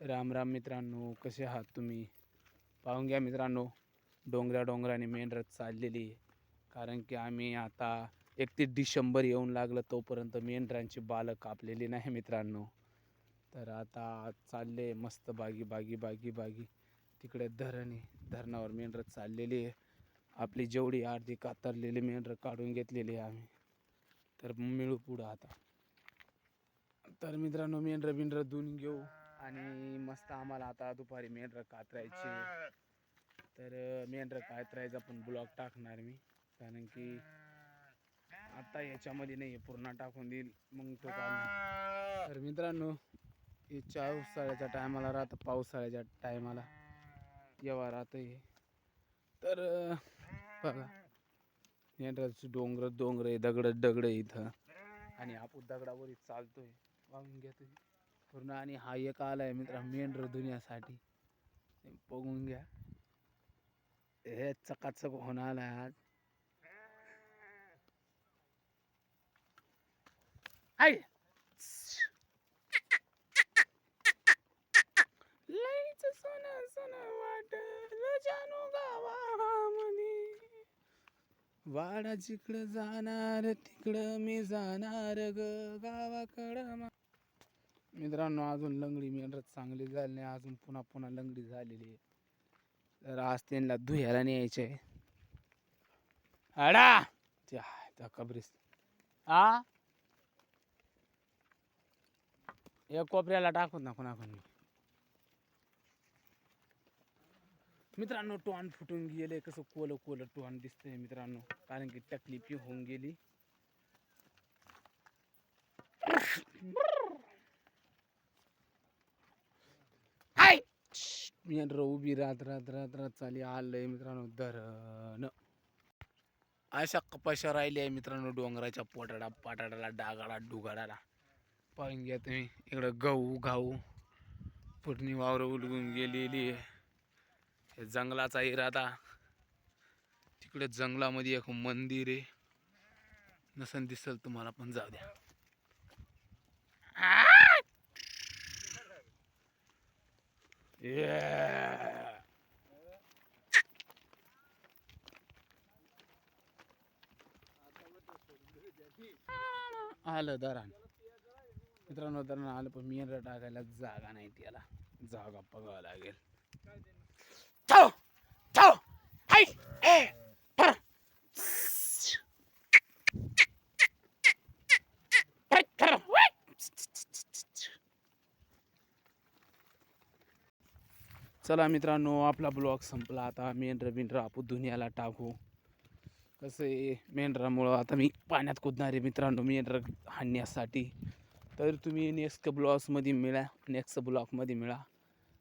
राम राम मित्रांनो कसे आहात तुम्ही? पाहून घ्या मित्रांनो डोंगरा डोंगराने मेंढरत चाललेली आहे. कारण की आम्ही आता एकतीस डिसेंबर येऊन लागलं तोपर्यंत मेंढरांची बालं कापलेली नाही मित्रांनो. तर आता चालले मस्त बागी बागी बागी बागी. तिकडे धरण आहे धरणावर मेंढरत चाललेली आहे. आपली जेवढी अर्धी कातरलेली मेंढरं काढून घेतलेली आहे आम्ही. तर मिळू पुढं आता. तर मित्रांनो मेंढरं बिंढरं धुवून घेऊ. आणि मस्त आम्हाला आता दुपारी मेंढरं कातरायचे. तर मेंढर मेंढरं कातरायचा पण ब्लॉग टाकणार मी. कारण की आता याच्यामध्ये नाही पूर्ण टाकून देईल. मग तो काढणार. तर मित्रांनो याच्या उसाळ्याच्या टायमाला राहतं पावसाळ्याच्या टायमाला. येवा राहतं हे. तर बघा. मेंढराची डोंगर डोंगर आहे दगड दगड आहे इथं. आणि आपण दगडावर चालतोय. वाहून घेतोय. पूर्ण आणि हा एक आलाय मित्र मेंढर दुनियासाठी. बघून घ्या. हे चकाचक होऊन आलाय आज आय लईच सोन सोनं वाट. जानू गावामध्ये. वाडा जिकडं जाणार तिकडं मी जाणार ग. गावाकडं मित्रांनो अजून लंगडी मेंढरत चांगली झाली नाही. अजून पुन्हा पुन्हा लंगडी झालेली आहे. तर आज त्यांना धुयाला न्यायचे अडा! त्या कबरीस आ? या कोपऱ्याला टाकून ना कोणा मित्रांनो टोन फुटून गेले. कसं कोलं कोलं टोन दिसतंय मित्रांनो. कारण की तकलीफी होऊन गेली. मेंढर उभी रात रात रात रात चाली आलंय मित्रांनो धरण. अशा कपाशा राहिल्या आहे मित्रांनो डोंगराच्या पोटाडा पाटाडाला डागाडा डुगाडाला. पाहून घ्या तुम्ही इकडं गहू घाऊ फुटणी वावरं उलगून गेलेली आहे. हे जंगलाचा इरादा तिकडे जंगलामध्ये एक मंदिर आहे. नसन दिसल तुम्हाला पण जाऊ द्या. Yeah. आलं दरान. मित्रांनो दरान आलं पण मी टाकायला जागा नाही त्याला. जागा बघावं लागेल. चला मित्रांनो आपला ब्लॉग संपला. आता मेंढरा बिंढर आपण दुनियाला टाकू. कसं आहे मेंढरामुळं आता मी पाण्यात कुदणार आहे मित्रांनो मेंढरा हाणण्यासाठी. तर तुम्ही नेक्स्ट ब्लॉग्समध्ये मिळा नेक्स्ट ब्लॉगमध्ये मिळा.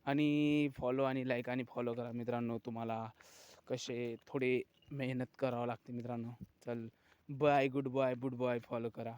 आणि फॉलो आणि लाईक आणि फॉलो करा मित्रांनो. तुम्हाला कसे थोडे मेहनत करावं लागते मित्रांनो. चल bye good bye good bye follow करा.